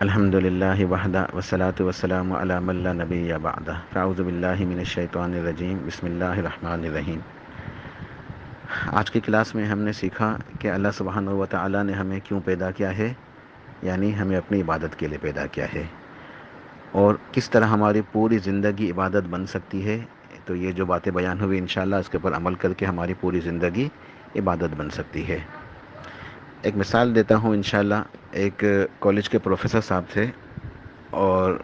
الحمد للہ وحدہ وسلاۃ وسلام علام اللہ نبی بعد۔ فاؤز باللہ من الشیطان الرجیم۔ بسم اللہ الرحمن الرحیم۔ آج کی کلاس میں ہم نے سیکھا کہ اللہ سبحانہ و تعالیٰ نے ہمیں کیوں پیدا کیا ہے یعنی ہمیں اپنی عبادت کے لیے پیدا کیا ہے۔ اور کس طرح ہماری پوری زندگی عبادت بن سکتی ہے، تو یہ جو باتیں بیان ہوئی انشاءاللہ اس کے اوپر عمل کر کے ہماری پوری زندگی عبادت بن سکتی ہے۔ ایک مثال دیتا ہوں انشاءاللہ، ایک کالج کے پروفیسر صاحب تھے اور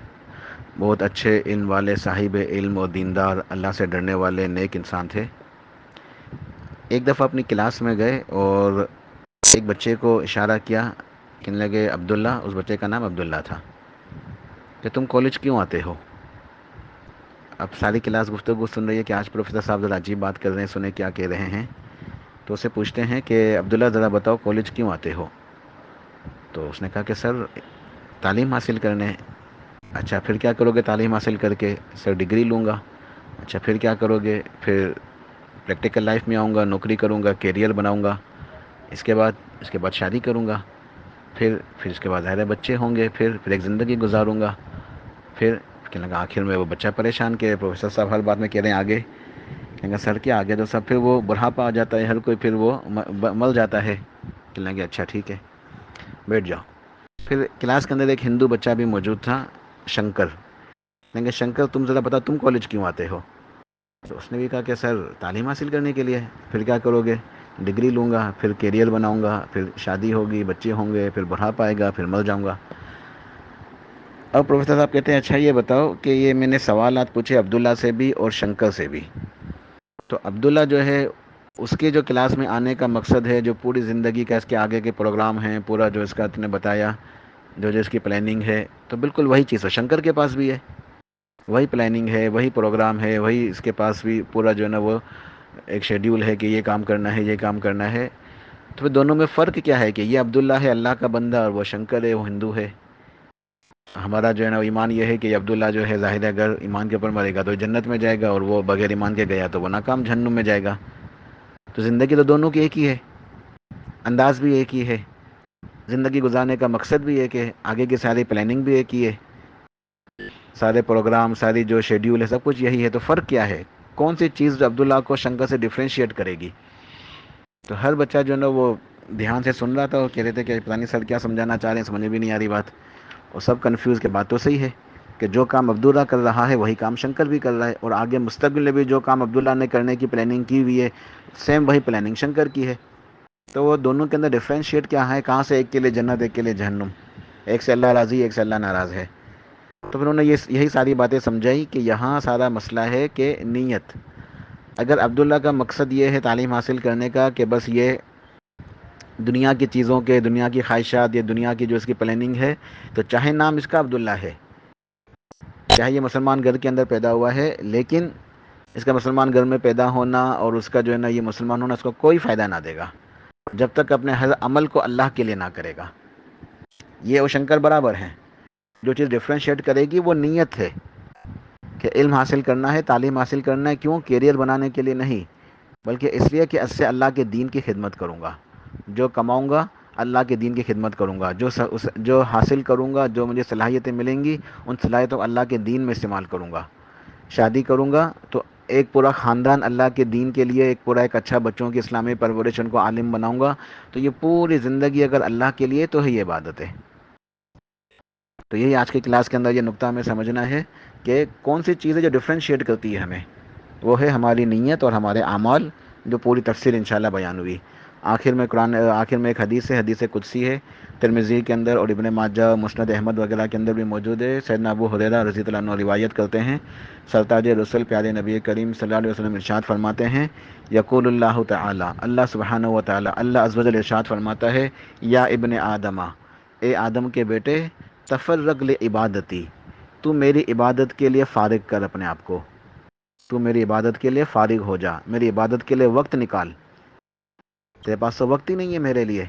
بہت اچھے علم والے صاحب علم اور دیندار، اللہ سے ڈرنے والے نیک انسان تھے۔ ایک دفعہ اپنی کلاس میں گئے اور ایک بچے کو اشارہ کیا، کہنے لگے، عبداللہ اس بچے کا نام عبداللہ تھا۔ کہ تم کالج کیوں آتے ہو؟ اب ساری کلاس گفتگو سن رہی ہے کہ آج پروفیسر صاحب ذرا عجیب بات کر رہے ہیں، سنیں کیا کہہ رہے ہیں۔ تو اسے پوچھتے ہیں کہ عبداللہ ذرا بتاؤ کالج کیوں آتے ہو؟ تو اس نے کہا کہ سر، تعلیم حاصل کرنے۔ اچھا پھر کیا کرو گے تعلیم حاصل کر کے؟ سر، ڈگری لوں گا۔ اچھا پھر کیا کرو گے؟ پھر پریکٹیکل لائف میں آؤں گا، نوکری کروں گا، کیریئر بناؤں گا۔ اس کے بعد، اس کے بعد شادی کروں گا۔ پھر پھر اس کے بعد ظاہر بچے ہوں گے۔ پھر پھر ایک زندگی گزاروں گا۔ پھر کہنے لگا، آخر میں وہ بچہ پریشان کہ پروفیسر صاحب ہر بات میں کہہ رہے ہیں آگے۔ کہیں گے سر کیا آگے تو سب پھر وہ بڑھاپا آ جاتا ہے، ہر کوئی پھر وہ مل جاتا ہے۔ کہنے لگے اچھا ٹھیک ہے، بیٹھ جاؤ۔ پھر کلاس کے اندر ایک ہندو بچہ بھی موجود تھا، شنکر۔ کہیں گے شنکر، تم ذرا بتاؤ تم کالج کیوں آتے ہو؟ تو اس نے بھی کہا کہ سر، تعلیم حاصل کرنے کے لیے۔ پھر کیا کرو گے؟ ڈگری لوں گا، پھر کیریئر بناؤں گا، پھر شادی ہوگی، بچے ہوں گے، پھر بڑھاپا آئے گا، پھر مر جاؤں گا۔ اب پروفیسر صاحب کہتے ہیں اچھا یہ بتاؤ کہ یہ میں نے سوالات پوچھے عبداللہ سے بھی اور شنکر سے بھی۔ تو عبداللہ جو ہے، اس کے جو کلاس میں آنے کا مقصد ہے، جو پوری زندگی کا اس کے آگے کے پروگرام ہیں، پورا جو اس کا نے بتایا، جو جو اس کی پلاننگ ہے، تو بالکل وہی چیز۔ ہے شنکر کے پاس بھی ہے۔ وہی پلاننگ ہے، وہی پروگرام ہے، وہی اس کے پاس بھی پورا جو ہے نا وہ ایک شیڈیول ہے کہ یہ کام کرنا ہے، یہ کام کرنا ہے۔ تو پھر دونوں میں فرق کیا ہے کہ یہ عبداللہ ہے، اللہ کا بندہ، اور وہ شنکر ہے، وہ ہندو ہے۔ ہمارا جو ہے نا ایمان یہ ہے کہ عبداللہ جو ہے، ظاہر اگر ایمان کے اوپر مرے گا تو جنت میں جائے گا اور وہ بغیر ایمان کے گیا تو وہ ناکام جہنم میں جائے گا۔ تو زندگی تو دونوں کی ایک ہی ہے، انداز بھی ایک ہی ہے، زندگی گزارنے کا مقصد بھی ایک ہے، آگے کی ساری پلاننگ بھی ایک ہی ہے، سارے پروگرام ساری جو شیڈیول ہے، سب کچھ یہی ہے۔ تو فرق کیا ہے؟ کون سی چیز جو عبداللہ کو شنکر سے ڈفرینشیٹ کرے گی؟ تو ہر بچہ جو ہے نا، وہ دھیان سے سن رہا تھا وہ کہہ رہے تھے کہ پتہ نہیں سر کیا سمجھانا چاہ رہے ہیں، سمجھ بھی نہیں آ رہی بات۔ اور سب کنفیوز کے بات تو صحیح ہے کہ جو کام عبداللہ کر رہا ہے وہی کام شنکر بھی کر رہا ہے اور آگے مستقبل میں بھی جو کام عبداللہ نے کرنے کی پلاننگ کی ہوئی ہے سیم وہی پلاننگ شنکر کی ہے۔ تو وہ دونوں کے اندر ڈفرینشیٹ کیا ہے، کہاں سے ایک کے لیے جنت، ایک کے لیے جہنم۔ ایک سے اللہ راضی، ایک سے اللہ ناراض ہے۔ تو پھر انہوں نے یہ یہی ساری باتیں سمجھائی کہ یہاں سارا مسئلہ ہے کہ نیت۔ اگر عبداللہ کا مقصد یہ ہے تعلیم حاصل کرنے کا کہ بس یہ دنیا کی چیزوں کے، دنیا کی خواہشات یا دنیا کی جو اس کی پلاننگ ہے، تو چاہے نام اس کا عبداللہ ہے۔ چاہے یہ مسلمان گھر کے اندر پیدا ہوا ہے، لیکن اس کا مسلمان گھر میں پیدا ہونا اور اس کا جو ہے نا یہ مسلمان ہونا، اس کو کوئی فائدہ نہ دے گا۔ جب تک اپنے ہر عمل کو اللہ کے لیے نہ کرے گا۔ یہ وہ شنکر برابر ہیں۔ جو چیز ڈفرینشیٹ کرے گی، وہ نیت ہے کہ علم حاصل کرنا ہے، تعلیم حاصل کرنا ہے۔ کیوں؟ کیریئر بنانے کے لیے نہیں، بلکہ اس لیے کہ اس سے اللہ کے دین کی خدمت کروں گا۔ جو کماؤں گا، اللہ کے دین کی خدمت کروں گا۔ جو جو حاصل کروں گا، جو مجھے صلاحیتیں ملیں گی، ان صلاحیتوں کو اللہ کے دین میں استعمال کروں گا۔ شادی کروں گا تو ایک پورا خاندان اللہ کے دین کے لیے، ایک پورا ایک اچھا بچوں کی اسلامی پرورش ان کو عالم بناؤں گا۔ تو یہ پوری زندگی اگر اللہ کے لیے تو ہے یہ عبادت ہے۔ تو یہی آج کی کلاس کے اندر یہ نقطہ ہمیں سمجھنا ہے کہ کون سی چیزیں جو ڈفرینشیٹ کرتی ہے ہمیں؟ وہ ہے ہماری نیت اور ہمارے اعمال جو پوری تفصیل انشاءاللہ بیان ہوئی۔ آخر میں قرآن، آخر میں ایک حدیث ہے، حدیث قدسی ہے ترمزی کے اندر اور ابن ماجہ مسند احمد وغیرہ کے اندر بھی موجود ہے۔ سیدنا ابو حریرہ رضی اللہ عنہ روایت کرتے ہیں۔ سرتاج رسول، پیارے نبی کریم صلی اللہ علیہ وسلم ارشاد فرماتے ہیں، یقول اللہ تعالی، اللہ سبحانہ و تعالی، اللہ ازوج ارشاد فرماتا ہے، یا ابن آدمہ اے آدم کے بیٹے، تفرق عبادتی تو میری عبادت کے لیے فارغ کر اپنے آپ کو۔ تو میری عبادت کے لیے فارغ ہو جا، میری عبادت کے لیے وقت نکال۔ تیرے پاس تو وقت ہی نہیں ہے میرے لیے۔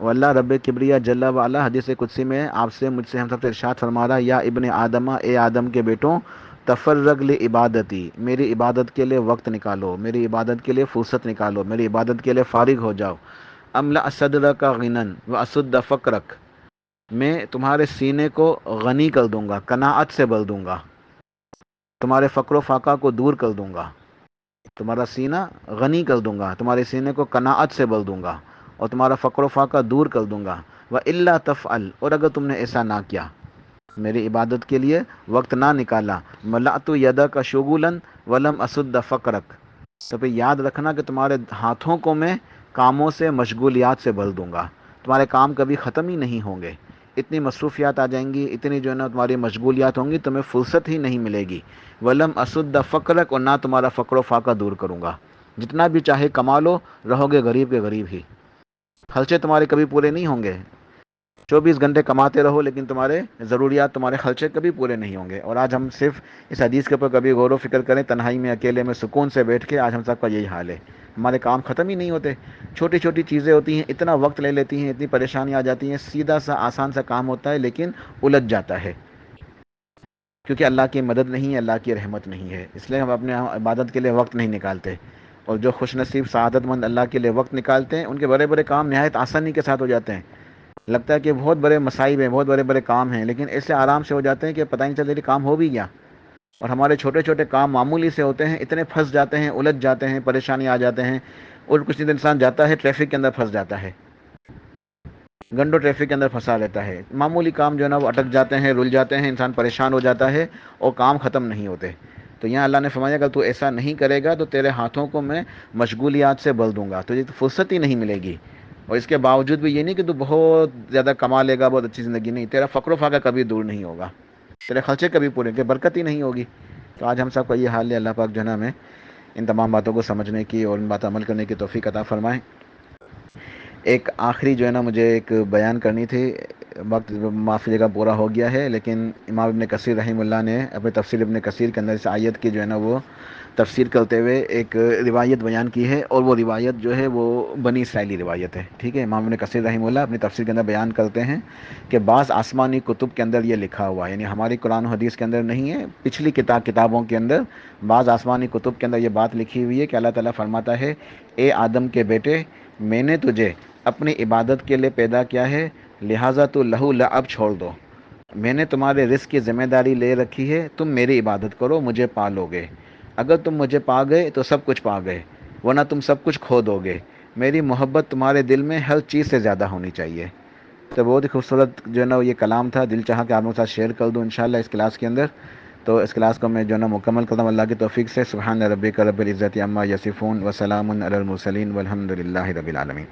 وہ اللہ رب کبریا جل والا حدیث قدسی میں آپ سے مجھ سے ہم سب سے ارشاد فرما رہا یا ابن آدمہ اے آدم کے بیٹوں تفرغ عبادتی میری عبادت کے لیے وقت نکالو، میری عبادت کے لیے فرصت نکالو، میری عبادت کے لیے فارغ ہو جاؤ۔ املا صدر کا غنن و اسد فقرک، میں تمہارے سینے کو غنی کر دوں گا کناعت سے بل دوں گا، تمہارے فقر و فاقہ کو دور کر دوں گا۔ تمہارا سینہ غنی کر دوں گا، تمہارے سینے کو کناعت سے بل دوں گا اور تمہارا فقر و فاقہ دور کر دوں گا۔ وہ اللہ تف اور اگر تم نے ایسا نہ کیا۔ میری عبادت کے لیے وقت نہ نکالا۔ ملا تو یدا کا شگولن ولم اسد فقرک۔ تو پھر یاد رکھنا کہ تمہارے ہاتھوں کو میں کاموں سے مشغولیات سے بھر دوں گا۔ تمہارے کام کبھی ختم ہی نہیں ہوں گے۔ اتنی مصروفیات آ جائیں گی، اتنی جو ہے نا تمہاری مشغولیات ہوں گی، تمہیں فرصت ہی نہیں ملے گی۔ ولم اسد فقرک اور نہ تمہارا فقر و فاقہ دور کروں گا۔ جتنا بھی چاہے کما لو، رہو گے غریب کے غریب ہی۔ خرچے تمہارے کبھی پورے نہیں ہوں گے۔ چوبیس گھنٹے کماتے رہو، لیکن تمہارے ضروریات، تمہارے خرچے کبھی پورے نہیں ہوں گے۔ اور آج ہم صرف اس حدیث کے اوپر کبھی غور و فکر کریں، تنہائی میں، اکیلے میں، سکون سے بیٹھ کے، آج ہم سب کا یہی حال ہے۔ ہمارے کام ختم ہی نہیں ہوتے۔ چھوٹی چھوٹی چیزیں ہوتی ہیں، اتنا وقت لے لیتی ہیں، اتنی پریشانی آ جاتی ہیں، سیدھا سا، آسان سا کام ہوتا ہے، لیکن الجھ جاتا ہے۔ کیونکہ اللہ کی مدد نہیں ہے، اللہ کی رحمت نہیں ہے۔ اس لیے ہم اپنے عبادت کے لیے وقت نہیں نکالتے۔ اور جو خوش نصیب، سعادت مند اللہ کے لیے وقت نکالتے ہیں، ان کے بڑے بڑے کام نہایت آسانی کے ساتھ ہو جاتے ہیں۔ لگتا ہے کہ بہت بڑے مصائب ہیں، بہت بڑے بڑے کام ہیں، لیکن ایسے آرام سے ہو جاتے ہیں کہ پتہ نہیں چلتا کہ کام ہو بھی گیا۔ اور ہمارے چھوٹے چھوٹے کام معمولی سے ہوتے ہیں، اتنے پھنس جاتے ہیں، الجھ جاتے ہیں، پریشانی آ جاتے ہیں، اور کچھ دن انسان جاتا ہے، ٹریفک کے اندر پھنس جاتا ہے۔ گھنٹوں ٹریفک کے اندر پھنسا لیتا ہے۔ معمولی کام جو ہے نا، وہ اٹک جاتے ہیں، رل جاتے ہیں، انسان پریشان ہو جاتا ہے اور کام ختم نہیں ہوتے۔ تو یہاں اللہ نے فرمایا، اگر تو ایسا نہیں کرے گا تو تیرے ہاتھوں کو میں مشغولیات سے بل دوں گا، تجھے تو فرصت ہی نہیں ملے گی۔ اور اس کے باوجود بھی یہ نہیں کہ تو بہت زیادہ کما لے گا، بہت اچھی زندگی نہیں، تیرا فقر و فاقہ کبھی دور نہیں ہوگا، تیرے خرچے کبھی پورے کہ برکت ہی نہیں ہوگی۔ تو آج ہم سب کا یہ حال ہے، اللہ پاک جو ہے نا ہمیں ان تمام باتوں کو سمجھنے کی اور ان باتوں عمل کرنے کی توفیق عطا فرمائیں ایک آخری جو ہے نا مجھے ایک بیان کرنی تھی وقت معافی جگہ پورا ہو گیا ہے، لیکن امام ابن کثیر رحمہ اللہ نے اپنے تفصیل ابن کثیر کے اندر اس آیت کی جو ہے نا وہ تفسیر کرتے ہوئے ایک روایت بیان کی ہے، اور وہ روایت جو ہے وہ بنی اسرائیلی روایت ہے، ٹھیک ہے؟ امام ابن کثیر رحمہ اللہ اپنی تفسیر کے اندر بیان کرتے ہیں کہ بعض آسمانی کتب کے اندر یہ لکھا ہوا ہے یعنی ہماری قرآن و حدیث کے اندر نہیں ہے، پچھلی کتاب کتابوں کے اندر بعض آسمانی کتب کے اندر یہ بات لکھی ہوئی ہے کہ اللہ تعالیٰ فرماتا ہے، اے آدم کے بیٹے، میں نے تجھے اپنی عبادت کے لیے پیدا کیا ہے، لہٰذا تو لہو لعب چھوڑ دو۔ میں نے تمہارے رزق کی ذمہ داری لے رکھی ہے، تم میری عبادت کرو، مجھے پالو گے اگر تم مجھے پا گئے تو سب کچھ پا گئے، ورنہ تم سب کچھ کھو دو گے۔ میری محبت تمہارے دل میں ہر چیز سے زیادہ ہونی چاہیے۔ تو بہت ہی خوبصورت جو ہے نا یہ کلام تھا، دل چاہا کہ آپ کے ساتھ شیئر کر دوں انشاءاللہ اس کلاس کے اندر۔ تو اس کلاس کو میں جو ہے نا مکمل کرتا ہوں، اللہ کی توفیق سے۔ سبحان ربی کا رب العزت عمہ یسفون وسلام المرسلین والحمد للہ رب العالمین۔